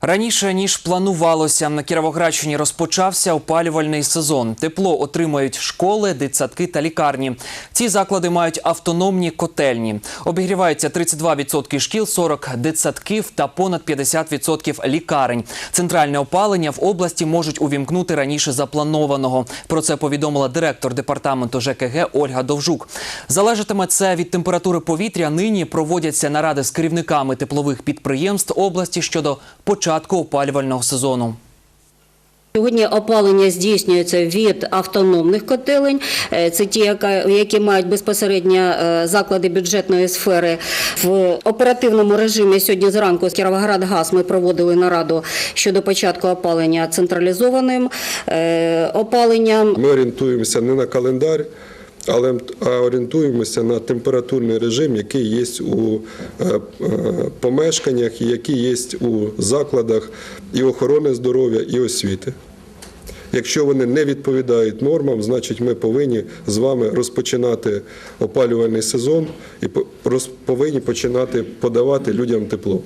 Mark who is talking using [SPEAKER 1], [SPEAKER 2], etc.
[SPEAKER 1] Раніше ніж планувалося, на Кіровоградщині розпочався опалювальний сезон. Тепло отримають школи, дитсадки та лікарні. Ці заклади мають автономні котельні. Обігріваються 32% шкіл, 40 дитсадків та понад 50% лікарень. Центральне опалення в області можуть увімкнути раніше запланованого. Про це повідомила директор департаменту ЖКГ Ольга Довжук. Залежатиме це від температури повітря. Нині проводяться наради з керівниками теплових підприємств області щодо початку опалювального сезону.
[SPEAKER 2] Сьогодні опалення здійснюється від автономних котелень. Е, Це ті, які мають безпосередньо е, заклади бюджетної сфери. В оперативному режимі сьогодні зранку з Кіровоградгаз ми проводили нараду щодо початку опалення централізованим е, опаленням.
[SPEAKER 3] Ми орієнтуємося не на календар, але орієнтуємося на температурний режим, який є у е, е, помешканнях, який є у закладах і охорони здоров'я, і освіти. Якщо вони не відповідають нормам, значить ми повинні з вами розпочинати опалювальний сезон і повинні починати подавати людям тепло.